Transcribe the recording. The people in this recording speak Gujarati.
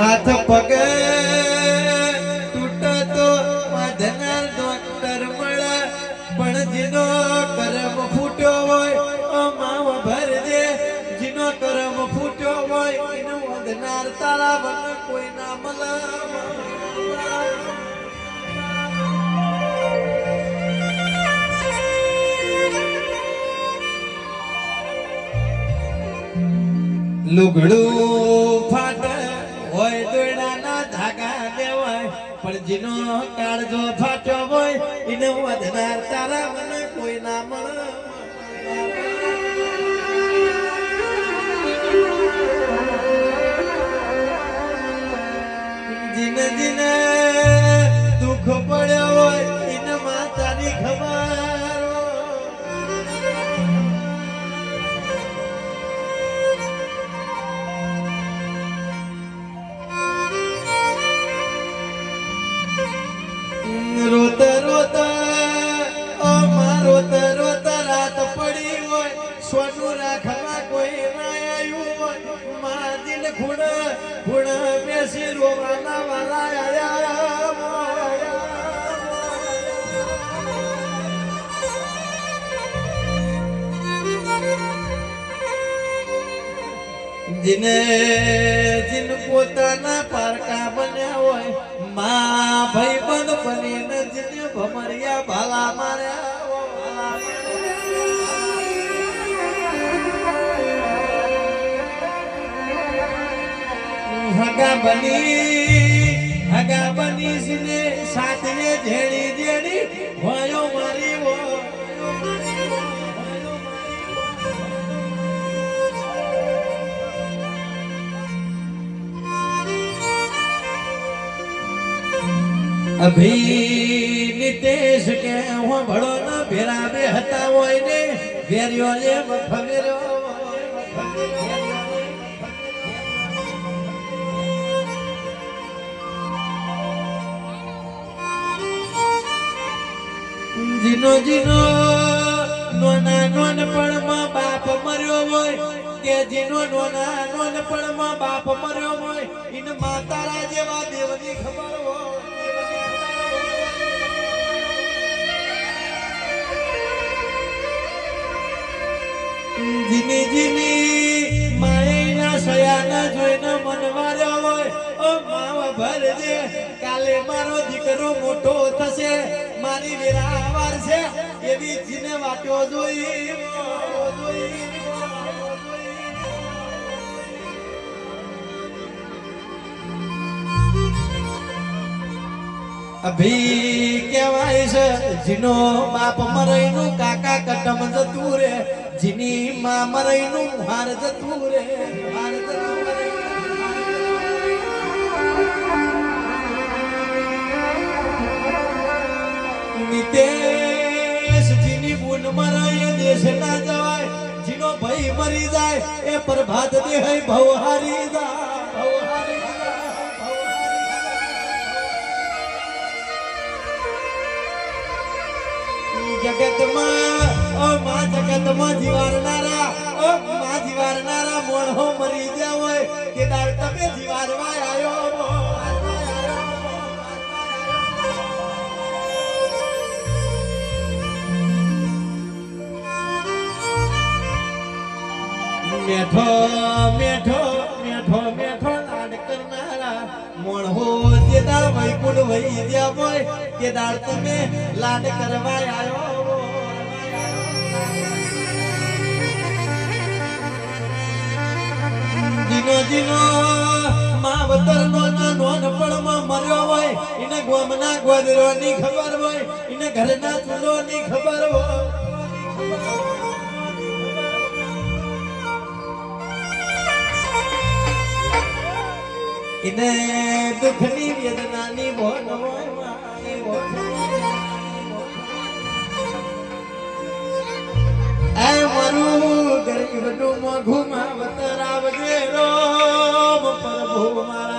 હાથ પગ તો માધનાર ડોક્ટર મળે. પણ જેનો કરમ ફૂટ્યો હોય ઓ માવ ભરજે. જેનો કરમ ફૂટ્યો હોય, એનો વધનાર તારા વગર કોઈ ના મળે. લુગડું જેનો કાળજો ફાટ્યો હોય એને વધનાર તારા મને કોઈ ના મળે જીને જીને દુઃખ પડ્યો હોય એને માતાની ખબર સોનું રાખવા કોઈ આયું હોય. દિલ ખૂણ ખૂણ બેસી રોવાના વાલા જીને જીન પોતાના પારકા બન્યા હોય. મા ભાઈ બંધ બનીને જીને ભમરિયા ભાલા માર્યા હગા બની હગા બની સિને સાતને જેડી જેડી, વાયો મારી વો અભી નિતેશ કે હું ભળો ન ભેરા હતા હોય ને, વેર્યો લે ફગર્યો. જીનો જીનો, નોના નોન પણમાં બાપ મર્યો હોય. કે જીનો નોના નોન પણમાં બાપ મર્યો હોય. ઇન માતારા જેવા દેવની ખબર હોય. જીની જીની માયના સયાના જોઈને મન માર્યો હોય. ઓ માવા ભરજે, કાલે મારો દીકરો મોટો મારી વેરાવાર છે, એવી જીને વાટ્યો જોઈ અભી કહેવાય છે, જીનો બાપ મરઈનું કાકા કટમ જતું રે, જીની માં મરઈનું હાર જતું રે, હાર જતું મરી જાય એ પ્રભાત દેહ ભવ હારી જાય જાય, જાય. જગતમાં ઓ માં જગતમાં જીવાડનારા ઓ માં જીવાડનારા મોણો મરી ગયા મેઠો મેઠો મેઠો મેઠો લાડ કરનારા. દાળ વૈકુંઠ ભાઈ ગયા હોય, તે દાળ તમે લાડ કરવા આવ્યો જીનો જીનો માવતર નો નાનપણમાં મર્યો હોય, એને ગોમના ગોદરો ની ખબર હોય, એને ઘરના ચૂલો ની ખબર હોય. એને દુઃખની વેદનાની બોલ. એ મરું ગરીબ મોઢું ઘુમાવત રાવજે રોમ પ્રભુ મારા